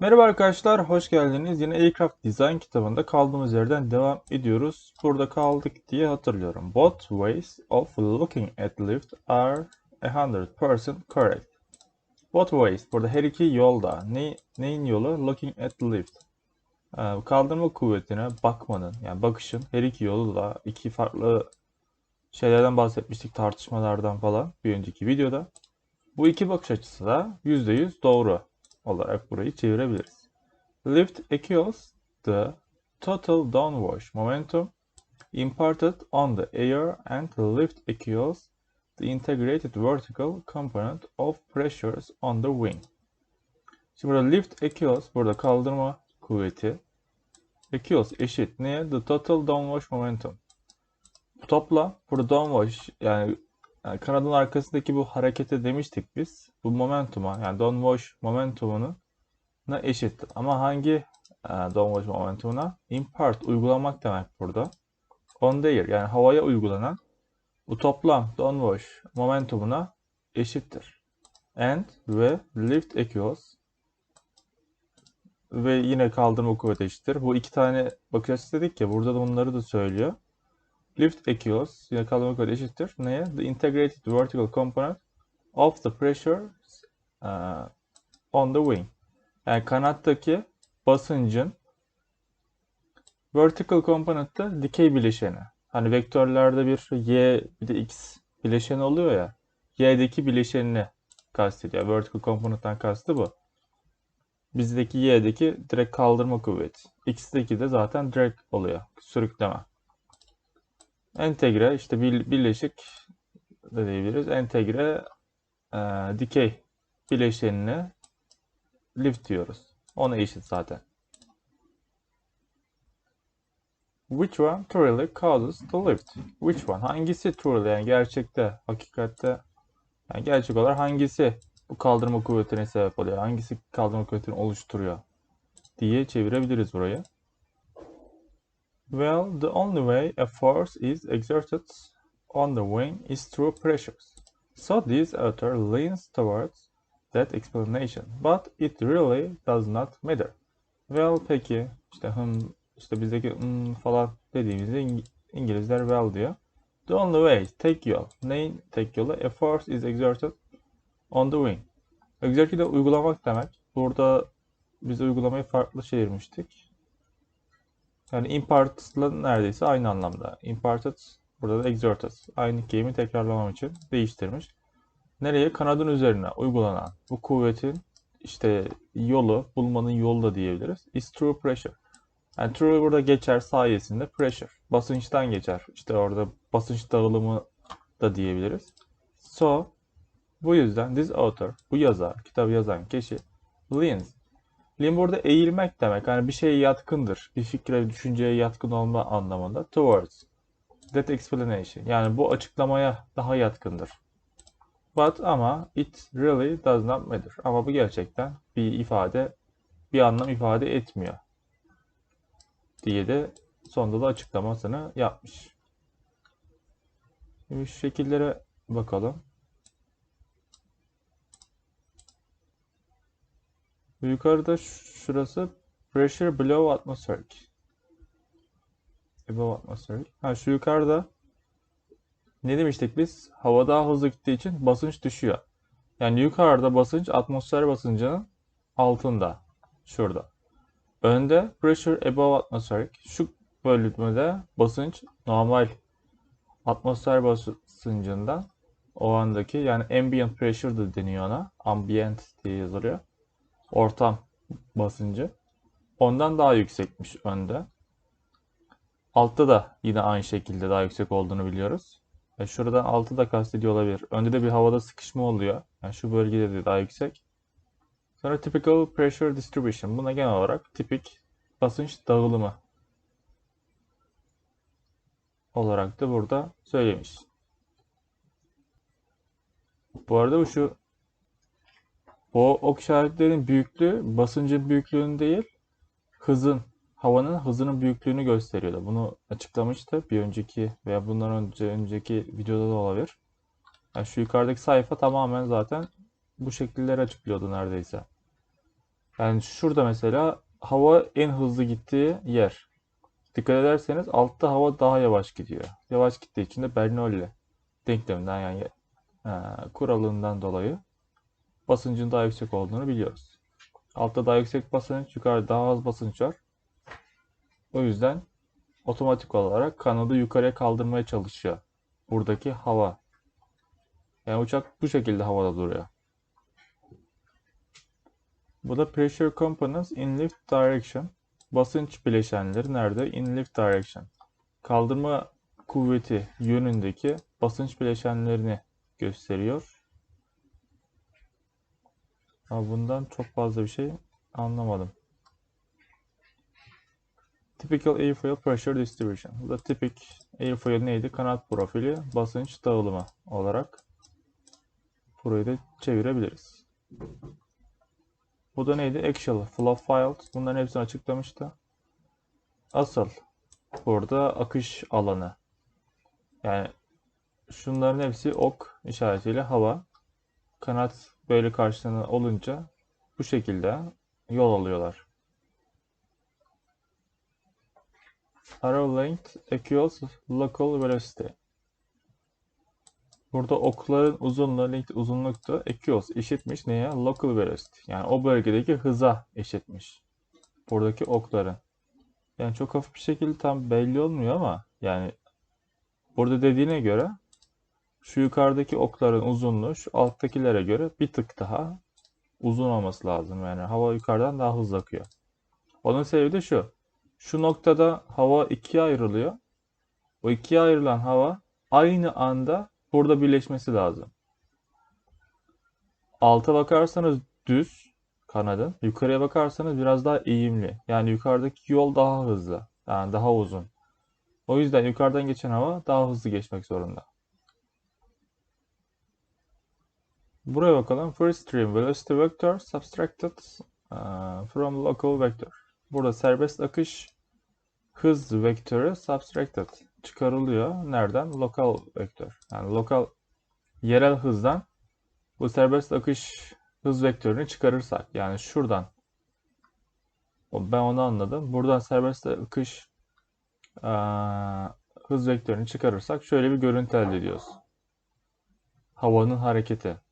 Merhaba arkadaşlar, hoş geldiniz. Yine Aircraft Design kitabında kaldığımız yerden devam ediyoruz. Burada kaldık diye hatırlıyorum. Both ways of looking at lift are 100% correct. Both ways, burada her iki yolda. Ne, neyin yolu? Looking at lift. Ee, kaldırma kuvvetine bakmanın, yani bakışın her iki yolu da iki farklı şeylerden bahsetmiştik, tartışmalardan falan bir önceki videoda. Bu iki bakış açısı da %100 doğru olarak burayı çevirebiliriz. Lift equals the total downwash momentum imparted on the air and lift equals the integrated vertical component of pressures on the wing. Şimdi burada lift equals burada kaldırma kuvveti equals eşit neye? The total downwash momentum. Topla burada downwash yani yani kanadın arkasındaki bu harekete demiştik biz. Bu momentuma yani downwash momentumuna eşittir. Ama hangi e, downwash momentumuna? Impart uygulamak demek burada. On air yani havaya uygulanan bu toplam downwash momentumuna eşittir. And ve lift equals ve yine kaldırma kuvveti eşittir. Bu iki tane bakış dedik ya burada da bunları da söylüyor. Lift yine kaldırma kuvveti eşittir. Neye? The integrated vertical component of the pressure uh, on the wing. Yani kanattaki basıncın vertical component da dikey bileşeni. Hani vektörlerde bir y bir de x bileşeni oluyor ya. Y'deki bileşenini kastediyor. Vertical component'tan kastı bu. Bizdeki y'deki direkt kaldırma kuvveti. X'deki de zaten direkt oluyor. Sürükleme. Entegre işte bir, birleşik de diyebiliriz. Entegre e, dikey bileşenine lift diyoruz. Ona eşit zaten. Which one truly causes the lift? Which one? Hangisi truly yani gerçekte, hakikatte yani gerçek olarak hangisi bu kaldırma kuvvetine sebep oluyor? Hangisi kaldırma kuvvetini oluşturuyor? diye çevirebiliriz burayı. Well, the only way a force is exerted on the wing is through pressures. So this author leans towards that explanation, but it really does not matter. Well, peki, işte hım, işte bizdeki hmm falan dediğimizde İng İngilizler well diyor. The only way, tek yol. Neyin tek yolu? A force is exerted on the wing. Exerted uygulamak demek. Burada biz uygulamayı farklı çevirmiştik. Yani imparted'la neredeyse aynı anlamda. Imparted burada da exerted. Aynı kelimeyi tekrarlamam için değiştirmiş. Nereye? Kanadın üzerine uygulanan bu kuvvetin işte yolu, bulmanın yolu da diyebiliriz. Is through pressure. Yani through burada geçer sayesinde pressure. Basınçtan geçer. İşte orada basınç dağılımı da diyebiliriz. So bu yüzden this author, bu yazar, kitabı yazan kişi leans Lean burada eğilmek demek. Yani bir şeye yatkındır. Bir fikre, düşünceye yatkın olma anlamında. Towards. That explanation. Yani bu açıklamaya daha yatkındır. But ama it really does not matter. Ama bu gerçekten bir ifade, bir anlam ifade etmiyor. Diye de sonunda da açıklamasını yapmış. Şimdi şu şekillere bakalım. Yukarıda şurası pressure below atmospheric. Above atmospheric. Ha şu yukarıda ne demiştik biz? Hava daha hızlı gittiği için basınç düşüyor. Yani yukarıda basınç atmosfer basıncının altında. Şurada. Önde pressure above atmospheric. Şu bölümde basınç normal atmosfer basıncından o andaki yani ambient pressure da deniyor ona. Ambient diye yazılıyor ortam basıncı ondan daha yüksekmiş önde. Altta da yine aynı şekilde daha yüksek olduğunu biliyoruz. E şuradan altı da kastediyor olabilir. Önde de bir havada sıkışma oluyor. Yani şu bölgede de daha yüksek. Sonra typical pressure distribution. Buna genel olarak tipik basınç dağılımı olarak da burada söylemiş. Bu arada bu şu o ok işaretlerin büyüklüğü basıncın büyüklüğünü değil, hızın, havanın hızının büyüklüğünü gösteriyordu. Bunu açıklamıştı bir önceki veya bundan önce önceki videoda da olabilir. Yani şu yukarıdaki sayfa tamamen zaten bu şekilleri açıklıyordu neredeyse. Yani şurada mesela hava en hızlı gittiği yer. Dikkat ederseniz altta hava daha yavaş gidiyor. Yavaş gittiği için de Bernoulli denkleminden yani e, kuralından dolayı basıncın daha yüksek olduğunu biliyoruz. Altta daha yüksek basınç, yukarıda daha az basınç var. O yüzden otomatik olarak kanadı yukarıya kaldırmaya çalışıyor. Buradaki hava. Yani uçak bu şekilde havada duruyor. Bu da pressure components in lift direction. Basınç bileşenleri nerede? In lift direction. Kaldırma kuvveti yönündeki basınç bileşenlerini gösteriyor. Ama bundan çok fazla bir şey anlamadım. Typical airfoil pressure distribution. Bu da tipik airfoil neydi? Kanat profili, basınç dağılımı olarak burayı da çevirebiliriz. Bu da neydi? Actual flow files. Bunların hepsini açıklamıştı. Asıl burada akış alanı. Yani şunların hepsi ok işaretiyle hava. Kanat böyle karşılığında olunca bu şekilde yol alıyorlar. Arrow length equals local velocity. Burada okların uzunluğu, length uzunluktu. Equals eşitmiş neye? Local velocity. Yani o bölgedeki hıza eşitmiş. Buradaki okların. Yani çok hafif bir şekilde tam belli olmuyor ama yani burada dediğine göre şu yukarıdaki okların uzunluğu şu alttakilere göre bir tık daha uzun olması lazım. Yani hava yukarıdan daha hızlı akıyor. Onun sebebi de şu. Şu noktada hava ikiye ayrılıyor. O ikiye ayrılan hava aynı anda burada birleşmesi lazım. Alta bakarsanız düz kanadın. Yukarıya bakarsanız biraz daha eğimli. Yani yukarıdaki yol daha hızlı. Yani daha uzun. O yüzden yukarıdan geçen hava daha hızlı geçmek zorunda. Buraya bakalım. First stream velocity vector subtracted uh, from local vector. Burada serbest akış hız vektörü subtracted çıkarılıyor. Nereden? Lokal vektör. Yani lokal yerel hızdan bu serbest akış hız vektörünü çıkarırsak yani şuradan ben onu anladım. Buradan serbest akış aa, hız vektörünü çıkarırsak şöyle bir görüntü elde ediyoruz. Havanın hareketi.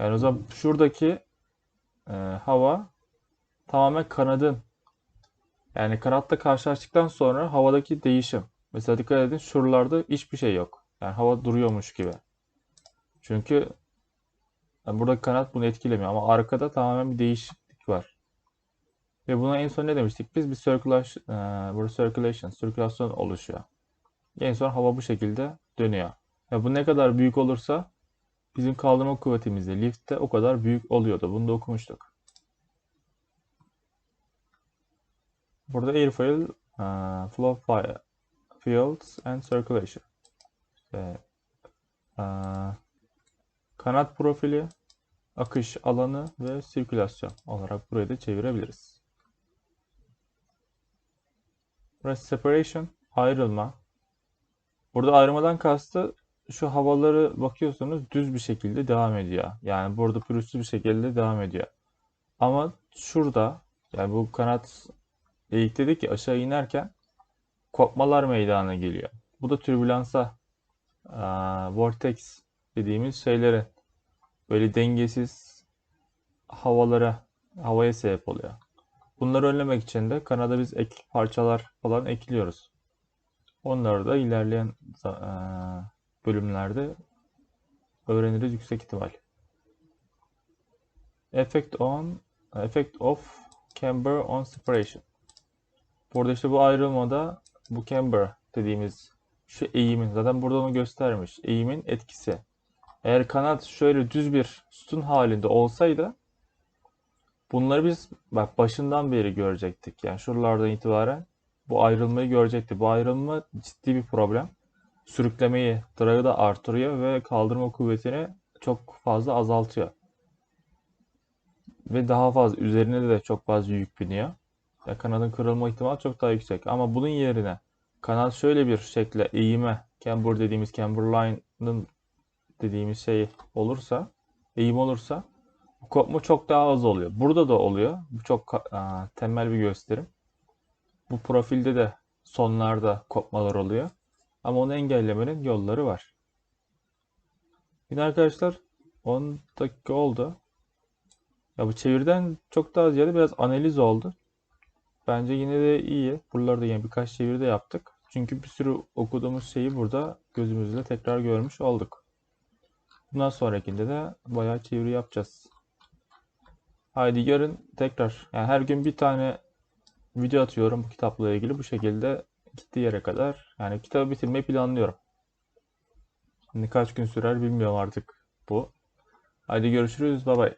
Yani o zaman şuradaki e, hava tamamen kanadın yani kanatla karşılaştıktan sonra havadaki değişim. Mesela dikkat edin şuralarda hiçbir şey yok. Yani hava duruyormuş gibi. Çünkü yani burada kanat bunu etkilemiyor ama arkada tamamen bir değişiklik var. Ve buna en son ne demiştik? Biz bir circulation, e, circulation, sirkülasyon oluşuyor. En son hava bu şekilde dönüyor. Ve bu ne kadar büyük olursa bizim kaldırma kuvvetimiz de liftte o kadar büyük oluyordu. Bunu da okumuştuk. Burada airfoil, uh, flow fire, fields and circulation. İşte, uh, kanat profili, akış alanı ve sirkülasyon olarak burayı da çevirebiliriz. Burası separation, ayrılma. Burada ayrılmadan kastı şu havaları bakıyorsunuz düz bir şekilde devam ediyor. Yani burada pürüzsüz bir şekilde devam ediyor. Ama şurada yani bu kanat eğik dedik ki aşağı inerken kopmalar meydana geliyor. Bu da türbülansa vortex dediğimiz şeylere böyle dengesiz havalara havaya sebep oluyor. Bunları önlemek için de kanada biz ek parçalar falan ekliyoruz. Onları da ilerleyen bölümlerde öğreniriz yüksek ihtimal. Effect on effect of camber on separation. Burada işte bu ayrılmada bu camber dediğimiz şu eğimin zaten burada onu göstermiş. Eğimin etkisi. Eğer kanat şöyle düz bir sütun halinde olsaydı bunları biz bak başından beri görecektik. Yani şuralardan itibaren bu ayrılmayı görecektik. Bu ayrılma ciddi bir problem. Sürüklemeyi, drag'ı da artırıyor ve kaldırma kuvvetini çok fazla azaltıyor. Ve daha fazla üzerine de çok fazla yük biniyor. Ya kanadın kırılma ihtimali çok daha yüksek. Ama bunun yerine kanat şöyle bir şekle eğime, camber dediğimiz camber line'ın dediğimiz şey olursa, eğim olursa kopma çok daha az oluyor. Burada da oluyor. Bu çok aa, temel bir gösterim. Bu profilde de sonlarda kopmalar oluyor. Ama onu engellemenin yolları var. Yine arkadaşlar 10 dakika oldu. Ya bu çeviriden çok daha ziyade biraz analiz oldu. Bence yine de iyi. Buralarda yine birkaç çeviri de yaptık. Çünkü bir sürü okuduğumuz şeyi burada gözümüzle tekrar görmüş olduk. Bundan sonrakinde de bayağı çeviri yapacağız. Haydi yarın tekrar. Yani her gün bir tane video atıyorum bu kitapla ilgili. Bu şekilde gittiği yere kadar. Yani kitabı bitirmeyi planlıyorum. Şimdi kaç gün sürer bilmiyorum artık bu. Haydi görüşürüz. Bay bay.